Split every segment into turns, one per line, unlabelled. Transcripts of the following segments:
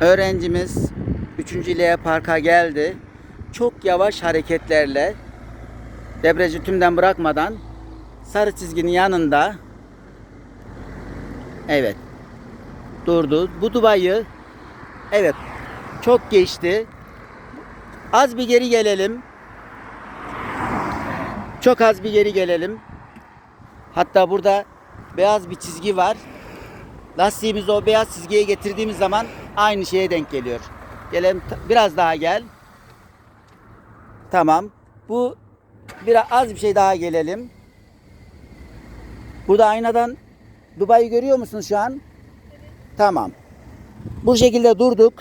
Öğrencimiz 3. L parka geldi. Çok yavaş hareketlerle debriyajı tümden bırakmadan sarı çizginin yanında evet durdu. Bu dubayı evet çok geçti. Az bir geri gelelim. Çok az bir geri gelelim. Hatta burada beyaz bir çizgi var. Lastiğimizi o beyaz çizgiye getirdiğimiz zaman aynı şeye denk geliyor. Gelelim biraz daha gel. Tamam. Bu biraz az bir şey daha gelelim. Burada aynadan Dubai'yi görüyor musun şu an? Tamam. Bu şekilde durduk.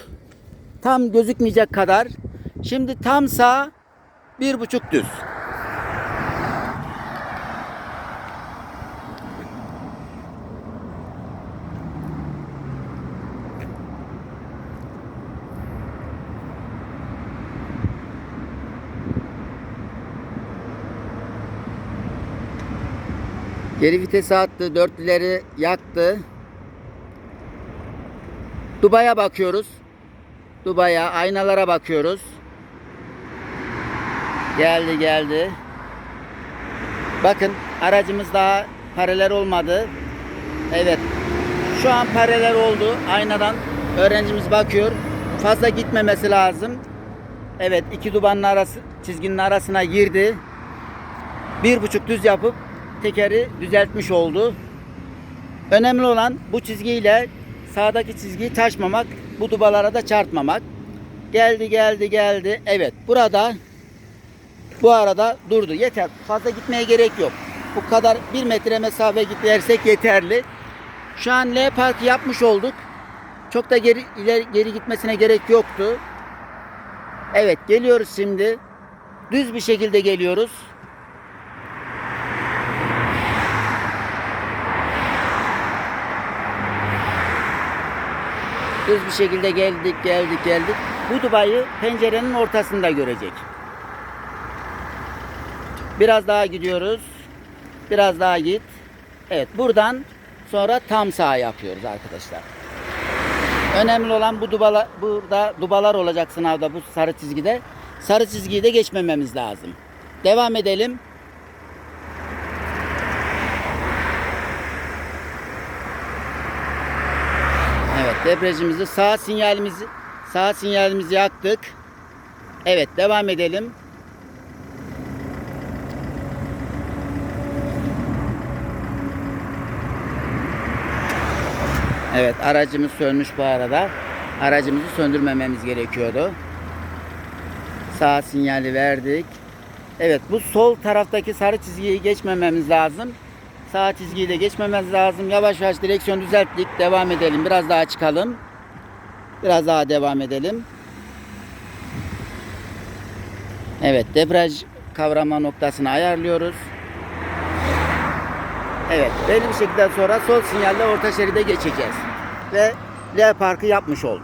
Tam gözükmeyecek kadar. Şimdi tam sağ bir buçuk düz. Geri vitesi attı, dörtlüleri yaktı. Dubai'ye bakıyoruz. Dubai'ye, aynalara bakıyoruz. Geldi geldi. Bakın aracımız daha paralel olmadı. Evet. Şu an paralel oldu. Aynadan öğrencimiz bakıyor. Fazla gitmemesi lazım. Evet iki dubanın arası çizginin arasına girdi. Bir buçuk düz yapıp tekeri düzeltmiş oldu. Önemli olan bu çizgiyle sağdaki çizgiyi taşmamak, bu dubalara da çarpmamak. Geldi geldi geldi. Evet burada bu arada durdu. Yeter. Fazla gitmeye gerek yok. Bu kadar bir metre mesafe gidersek yeterli. Şu an L parkı yapmış olduk. Çok da geri ileri geri gitmesine gerek yoktu. Evet geliyoruz şimdi. Düz bir şekilde geliyoruz. Düz bir şekilde geldik geldik geldik. Bu Dubai'yi pencerenin ortasında görecek. Biraz daha gidiyoruz. Biraz daha git. Evet buradan sonra tam sağ yapıyoruz arkadaşlar. Önemli olan bu dubala, burada dubalar olacak sınavda bu sarı çizgide. Sarı çizgiyi de geçmememiz lazım. Devam edelim. Debriyajımızı sağ sinyalimizi sağ sinyalimizi yaktık. Evet devam edelim. Evet aracımız sönmüş bu arada. Aracımızı söndürmememiz gerekiyordu. Sağ sinyali verdik. Evet bu sol taraftaki sarı çizgiyi geçmememiz lazım. Sağ çizgiyi de geçmememiz lazım. Yavaş yavaş direksiyon düzelttik. Devam edelim. Biraz daha çıkalım. Biraz daha devam edelim. Evet debriyaj kavrama noktasını ayarlıyoruz. Evet belli bir şekilde sonra sol sinyalle orta şeride geçeceğiz. Ve L parkı yapmış olduk.